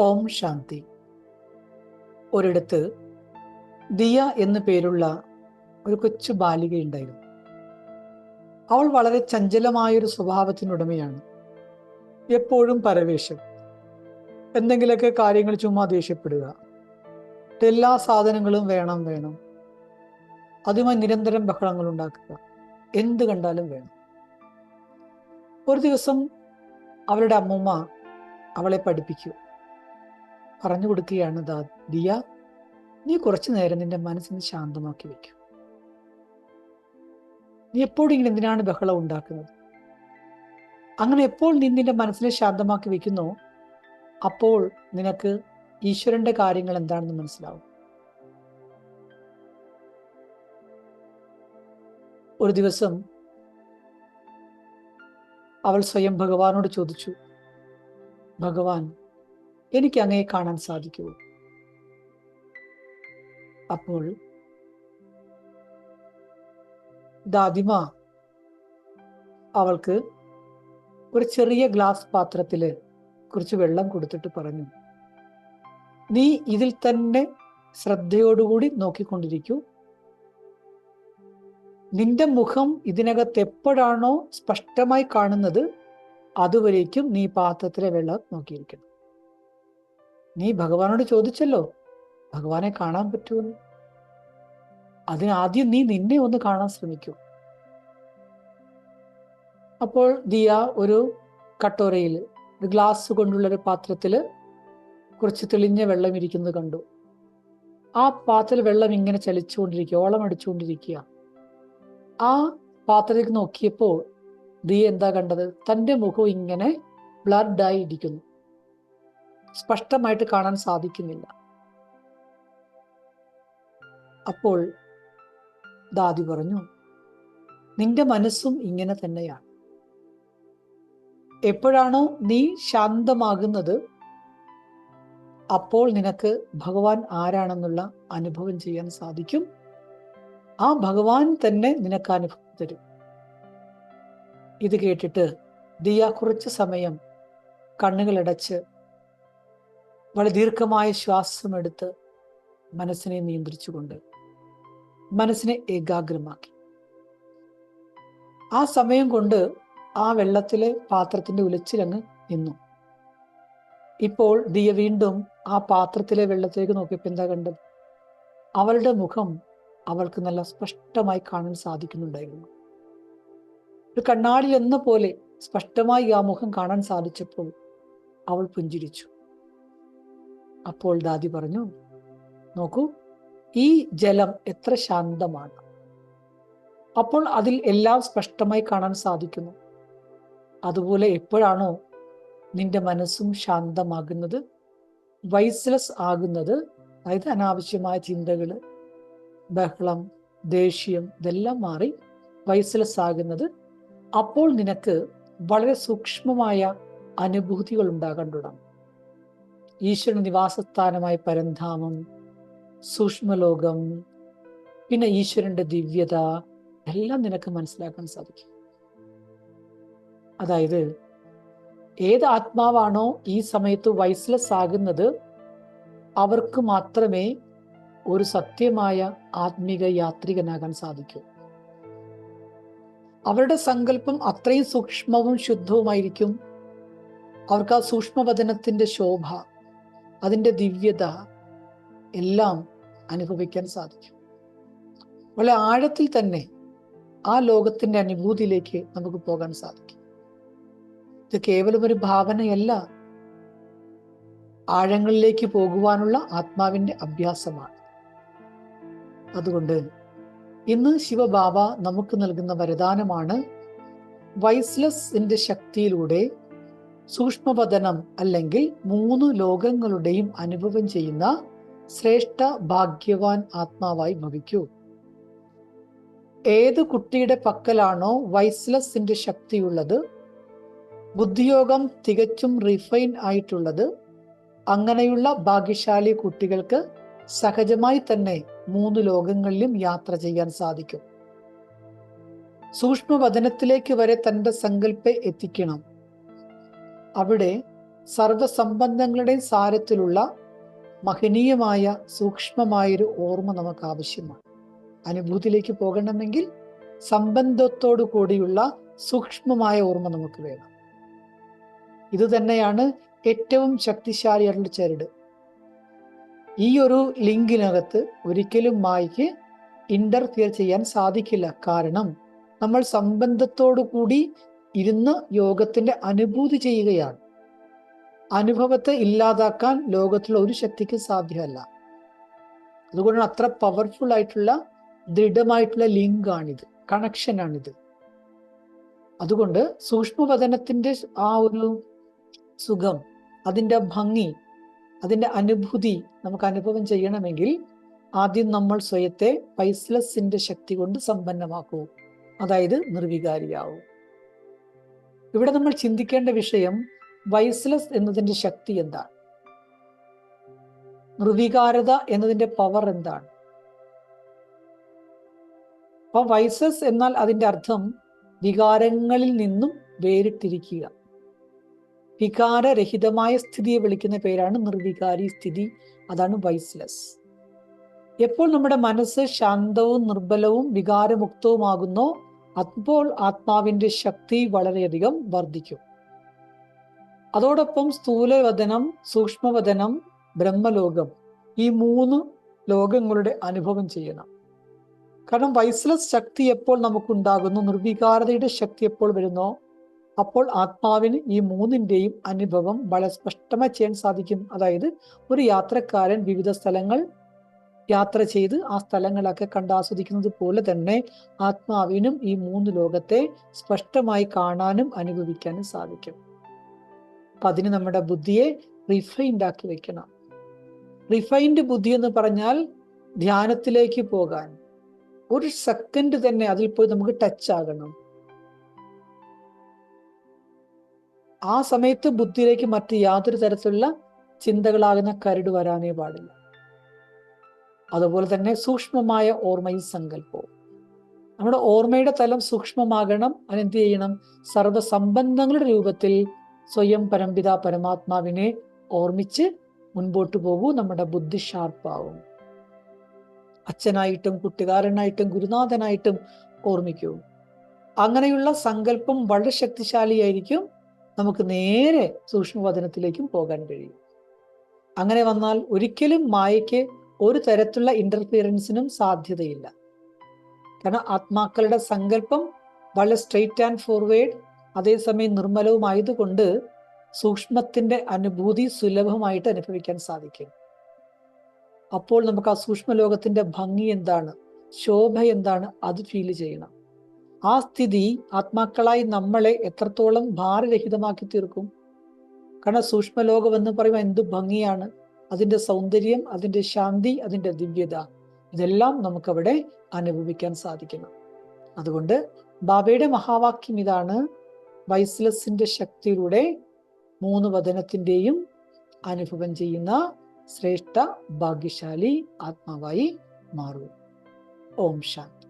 ഓം ശാന്തി. ഒരിടത്ത് ദിയ എന്നു പേരുള്ള ഒരു കൊച്ചു ബാലികയുണ്ടായിരുന്നു അവൾ വളരെ ചഞ്ചലമായൊരു സ്വഭാവത്തിനുടമയാണ്. എപ്പോഴും പരവേശം. എന്തെങ്കിലുമൊക്കെ കാര്യങ്ങൾ ചുമ്മാ ദേഷ്യപ്പെടുക. എല്ലാ സാധനങ്ങളും വേണം വേണം. അതുമായി നിരന്തരം ബഹളങ്ങൾ ഉണ്ടാക്കുക. എന്ത് കണ്ടാലും വേണം. ഒരു ദിവസം അവളുടെ അമ്മൂമ്മ അവളെ പഠിപ്പിക്കൂ. പറഞ്ഞു കൊടുക്കുകയാണ് ദാ ദിയ. നീ കുറച്ചു നേരം നിന്റെ മനസ്സിന് ശാന്തമാക്കി വെക്കും നീ എപ്പോഴും ഇങ്ങനെ എന്തിനാണ് ബഹളം ഉണ്ടാക്കുന്നത്? അങ്ങനെ എപ്പോൾ നീ നിന്റെ മനസ്സിനെ ശാന്തമാക്കി വെക്കുന്നോ അപ്പോൾ നിനക്ക് ഈശ്വരന്റെ കാര്യങ്ങൾ എന്താണെന്ന് മനസ്സിലാവും. ഒരു ദിവസം അവൾ സ്വയം ഭഗവാനോട് ചോദിച്ചു ഭഗവാൻ എനിക്ക് അങ്ങയെ കാണാൻ സാധിക്കുമോ? അപ്പോൾ ദാദിമ അവൾക്ക് ഒരു ചെറിയ ഗ്ലാസ് പാത്രത്തിൽ കുറച്ച് വെള്ളം കൊടുത്തിട്ട് പറഞ്ഞു. നീ ഇതിൽ തന്നെ ശ്രദ്ധയോടുകൂടി നോക്കിക്കൊണ്ടിരിക്കൂ. നിന്റെ മുഖം ഇതിനകത്ത് എപ്പോഴാണോ സ്പഷ്ടമായി കാണുന്നത് അതുവരേക്കും നീ പാത്രത്തിലെ വെള്ളം നോക്കിയിരിക്കണം. നീ ഭഗവാനോട് ചോദിച്ചല്ലോ. ഭഗവാനെ കാണാൻ പറ്റുമെന്ന്. അതിനാദ്യം നീ നിന്നെ ഒന്ന് കാണാൻ ശ്രമിക്കൂ. അപ്പോൾ ദിയ ഒരു കട്ടോരയിൽ ഒരു ഗ്ലാസ് കൊണ്ടുള്ള ഒരു പാത്രത്തിൽ കുറച്ച് തെളിഞ്ഞ വെള്ളം ഇരിക്കുന്നത് കണ്ടു. ആ പാത്രത്തിൽ വെള്ളം ഇങ്ങനെ ചലിച്ചുകൊണ്ടിരിക്കുക ഓളം അടിച്ചുകൊണ്ടിരിക്കുക. ആ പാത്രത്തിലേക്ക് നോക്കിയപ്പോൾ ദിയ എന്താ കണ്ടത്? തന്റെ മുഖം ഇങ്ങനെ ബ്ലഡായി ഇരിക്കുന്നു. സ്പഷ്ടമായിട്ട് കാണാൻ സാധിക്കുന്നില്ല. അപ്പോൾ ദാദി പറഞ്ഞു നിന്റെ മനസ്സും ഇങ്ങനെ തന്നെയാണ്. എപ്പോഴാണോ നീ ശാന്തമാകുന്നത് അപ്പോൾ നിനക്ക് ഭഗവാൻ ആരാണെന്നുള്ള അനുഭവം ചെയ്യാൻ സാധിക്കും. ആ ഭഗവാൻ തന്നെ നിനക്ക് അനുഭവം തരും. ഇത് കേട്ടിട്ട് ദിയ കുറച്ച് സമയം കണ്ണുകളടച്ച് വളരെ ദീർഘമായ ശ്വാസം എടുത്ത് മനസ്സിനെ നിയന്ത്രിച്ചുകൊണ്ട് മനസ്സിനെ ഏകാഗ്രമാക്കി. ആ സമയം കൊണ്ട് ആ വെള്ളത്തിലെ പാത്രത്തിന്റെ ഉലച്ചിലങ്ങ് നിന്നു. ഇപ്പോൾ ദിയ വീണ്ടും ആ പാത്രത്തിലെ വെള്ളത്തിലേക്ക് നോക്കിയപ്പോൾ എന്താ കണ്ടത്? അവളുടെ മുഖം അവൾക്ക് നല്ല സ്പഷ്ടമായി കാണാൻ സാധിക്കുന്നുണ്ടായിരുന്നു. ഒരു കണ്ണാടിൽ എന്ന പോലെ സ്പഷ്ടമായി ആ മുഖം കാണാൻ സാധിച്ചപ്പോൾ അവൾ പുഞ്ചിരിച്ചു. അപ്പോൾ ദാദി പറഞ്ഞു നോക്കൂ ഈ ജലം എത്ര ശാന്തമാണ്. അപ്പോൾ അതിൽ എല്ലാം സ്പഷ്ടമായി കാണാൻ സാധിക്കുന്നു. അതുപോലെ എപ്പോഴാണോ നിന്റെ മനസ്സും ശാന്തമാകുന്നത് വൈസ്ലെസ് ആകുന്നത് അതായത് അനാവശ്യമായ ചിന്തകൾ ബഹളം ദേഷ്യം ഇതെല്ലാം മാറി വൈസ്ലെസ് ആകുന്നത് അപ്പോൾ നിനക്ക് വളരെ സൂക്ഷ്മമായ അനുഭൂതികൾ ഉണ്ടാകാൻ തുടങ്ങും. ഈശ്വര നിവാസസ്ഥാനമായ പരന്ധാമം സൂക്ഷ്മലോകം പിന്നെ ഈശ്വരന്റെ ദിവ്യത എല്ലാം നിനക്ക് മനസ്സിലാക്കാൻ സാധിക്കും. അതായത് ഏത് ആത്മാവാണോ ഈ സമയത്ത് വൈസ്ലെസ് ആകുന്നത് അവർക്ക് മാത്രമേ ഒരു സത്യമായ ആത്മീക യാത്രികനാകാൻ സാധിക്കൂ. അവരുടെ സങ്കല്പം അത്രയും സൂക്ഷ്മവും ശുദ്ധവുമായിരിക്കും. അവർക്ക് ആ സൂക്ഷ്മവചനത്തിന്റെ ശോഭ അതിന്റെ ദിവ്യത എല്ലാം അനുഭവിക്കാൻ സാധിക്കും. വളരെ ആഴത്തിൽ തന്നെ ആ ലോകത്തിന്റെ അനുഭൂതിയിലേക്ക് നമുക്ക് പോകാൻ സാധിക്കും. ഇത് കേവലം ഒരു ഭാവനയല്ല. ആഴങ്ങളിലേക്ക് പോകുവാനുള്ള ആത്മാവിന്റെ അഭ്യാസമാണ്. അതുകൊണ്ട് ഇന്ന് ശിവബാബ നമുക്ക് നൽകുന്ന വരദാനമാണ് വൈസ്ലെസ്സിന്റെ ശക്തിയിലൂടെ സൂക്ഷ്മപതനം അല്ലെങ്കിൽ മൂന്ന് ലോകങ്ങളുടെയും അനുഭവം ചെയ്യുന്ന ശ്രേഷ്ഠ ഭാഗ്യവാൻ ആത്മാവായി ഭവിക്കൂ. ഏത് കുട്ടിയുടെ പക്കലാണോ വൈസ്ലസിന്റെ ശക്തിയുള്ളത്? ബുദ്ധിയോഗം തികച്ചും റിഫൈൻ ആയിട്ടുള്ളത്. അങ്ങനെയുള്ള ഭാഗ്യശാലി കുട്ടികൾക്ക് സഹജമായി തന്നെ മൂന്ന് ലോകങ്ങളിലും യാത്ര ചെയ്യാൻ സാധിക്കും. സൂക്ഷ്മവചനത്തിലേക്ക് വരെ തന്റെ സങ്കല്പെ എത്തിക്കണം. അവിടെ സർവസംബന്ധങ്ങളുടെയും സാരത്തിലുള്ള മഹനീയമായ സൂക്ഷ്മമായൊരു ഓർമ്മ നമുക്ക് ആവശ്യമാണ് അനുഭൂതിയിലേക്ക് പോകണമെങ്കിൽ സംബന്ധത്തോടു കൂടിയുള്ള സൂക്ഷ്മമായ ഓർമ്മ നമുക്ക് വേണം. ഇത് തന്നെയാണ് ഏറ്റവും ശക്തിശാലിയായിട്ടുള്ള ചരട്. ഈ ഒരു ലിങ്കിനകത്ത് ഒരിക്കലും മായ്ക്ക് ഇന്റർഫിയർ ചെയ്യാൻ സാധിക്കില്ല. കാരണം നമ്മൾ സംബന്ധത്തോടു കൂടി ഇരുന്ന് യോഗത്തിന്റെ അനുഭൂതി ചെയ്യുകയാണ്. അനുഭവത്തെ ഇല്ലാതാക്കാൻ ലോകത്തിലുള്ള ഒരു ശക്തിക്ക് സാധ്യമല്ല. അതുകൊണ്ടാണ് അത്ര പവർഫുൾ ആയിട്ടുള്ള ദൃഢമായിട്ടുള്ള ലിങ്കാണിത് കണക്ഷനാണിത് അതുകൊണ്ട് സൂക്ഷ്മവദനത്തിന്റെ ആ ഒരു സുഖം അതിന്റെ ഭംഗി അതിന്റെ അനുഭൂതി നമുക്ക് അനുഭവം ചെയ്യണമെങ്കിൽ ആദ്യം നമ്മൾ സ്വയത്തെ പൈസ്ലെസ്സിന്റെ ശക്തി കൊണ്ട് സമ്പന്നമാക്കൂ. അതായത് നിർവികാരിയാവൂ. ഇവിടെ നമ്മൾ ചിന്തിക്കേണ്ട വിഷയം വൈസ്ലസ് എന്നതിന്റെ ശക്തി എന്താണ്? നിർവികാരത എന്നതിന്റെ പവർ എന്താണ്? അപ്പൊ വൈസസ് എന്നാൽ അതിന്റെ അർത്ഥം വികാരങ്ങളിൽ നിന്നും വേറിട്ടിരിക്കുക. വികാരരഹിതമായ സ്ഥിതിയെ വിളിക്കുന്ന പേരാണ് നിർവികാരി സ്ഥിതി അതാണ് വൈസ്ലെസ്. എപ്പോൾ നമ്മുടെ മനസ്സ് ശാന്തവും നിർബലവും വികാരമുക്തവുമാകുന്നോ അപ്പോൾ ആത്മാവിന്റെ ശക്തി വളരെയധികം വർദ്ധിക്കും. അതോടൊപ്പം സ്ഥൂലവദനം സൂക്ഷ്മവദനം ബ്രഹ്മലോകം ഈ മൂന്ന് ലോകങ്ങളുടെ അനുഭവം ചെയ്യണം. കാരണം വൈസ്ലസ് ശക്തി എപ്പോൾ നമുക്കുണ്ടാകുന്നു നിർവികാരതയുടെ ശക്തി എപ്പോൾ വരുന്നോ അപ്പോൾ ആത്മാവിന് ഈ മൂന്നിന്റെയും അനുഭവം വളരെ സ്പഷ്ടമായി ചെയ്യാൻ സാധിക്കും. അതായത് ഒരു യാത്രക്കാരൻ വിവിധ സ്ഥലങ്ങൾ യാത്ര ചെയ്ത് ആ സ്ഥലങ്ങളൊക്കെ കണ്ടാസ്വദിക്കുന്നത് പോലെ തന്നെ ആത്മാവിനും ഈ മൂന്ന് ലോകത്തെ സ്പഷ്ടമായി കാണാനും അനുഭവിക്കാനും സാധിക്കും. അപ്പൊ അതിന് നമ്മുടെ ബുദ്ധിയെ റിഫൈൻഡ് ആക്കി വെക്കണം. റിഫൈൻഡ് ബുദ്ധി എന്ന് പറഞ്ഞാൽ ധ്യാനത്തിലേക്ക് പോകാൻ. ഒരു സെക്കൻഡ് തന്നെ അതിൽ പോയി നമുക്ക് ടച്ച് ആകണം. ആ സമയത്ത് ബുദ്ധിയിലേക്ക് മറ്റ് യാതൊരു തരത്തിലുള്ള ചിന്തകളാകുന്ന കരട് വരാനേ പാടില്ല. അതുപോലെ തന്നെ സൂക്ഷ്മമായ ഓർമ്മയും സങ്കല്പവും. നമ്മുടെ ഓർമ്മയുടെ തലം സൂക്ഷ്മമാകണം അതിനെന്ത് ചെയ്യണം? സർവസംബന്ധങ്ങളുടെ രൂപത്തിൽ സ്വയം പരംപിത പരമാത്മാവിനെ ഓർമ്മിച്ച് മുൻപോട്ട് പോകൂ നമ്മുടെ ബുദ്ധി ഷാർപ്പാവും അച്ഛനായിട്ടും കുട്ടുകാരനായിട്ടും ഗുരുനാഥനായിട്ടും ഓർമ്മിക്കൂ. അങ്ങനെയുള്ള സങ്കല്പം വളരെ ശക്തിശാലിയായിരിക്കും നമുക്ക് നേരെ സൂക്ഷ്മവചനത്തിലേക്കും പോകാൻ കഴിയും. അങ്ങനെ വന്നാൽ ഒരിക്കലും മായയ്ക്ക് ഒരു തരത്തിലുള്ള ഇന്റർഫിയറൻസിനും സാധ്യതയില്ല. കാരണം ആത്മാക്കളുടെ സങ്കല്പം വളരെ സ്ട്രെയിറ്റ് ആൻഡ് ഫോർവേഡ് അതേസമയം നിർമ്മലവുമായതുകൊണ്ട് സൂക്ഷ്മത്തിന്റെ അനുഭൂതി സുലഭമായിട്ട് അനുഭവിക്കാൻ സാധിക്കും. അപ്പോൾ നമുക്ക് ആ സൂക്ഷ്മ ലോകത്തിന്റെ ഭംഗി എന്താണ്? ശോഭ എന്താണ്? അത് ഫീൽ ചെയ്യണം. ആ സ്ഥിതി ആത്മാക്കളായി നമ്മളെ എത്രത്തോളം ഭാരരഹിതമാക്കി തീർക്കും? കാരണം സൂക്ഷ്മലോകം എന്ന് പറയുമ്പോൾ എന്ത് ഭംഗിയാണ്? അതിന്റെ സൗന്ദര്യം അതിന്റെ ശാന്തി അതിന്റെ ദിവ്യത ഇതെല്ലാം നമുക്കവിടെ അനുഭവിക്കാൻ സാധിക്കണം. അതുകൊണ്ട് ബാബയുടെ മഹാവാക്യം ഇതാണ്. വൈസ്ലസിന്റെ ശക്തിയിലൂടെ മൂന്ന് വചനത്തിന്റെയും അനുഭവം ചെയ്യുന്ന ശ്രേഷ്ഠ ഭാഗ്യശാലി ആത്മാവായി മാറും. ഓം ശാന്തി.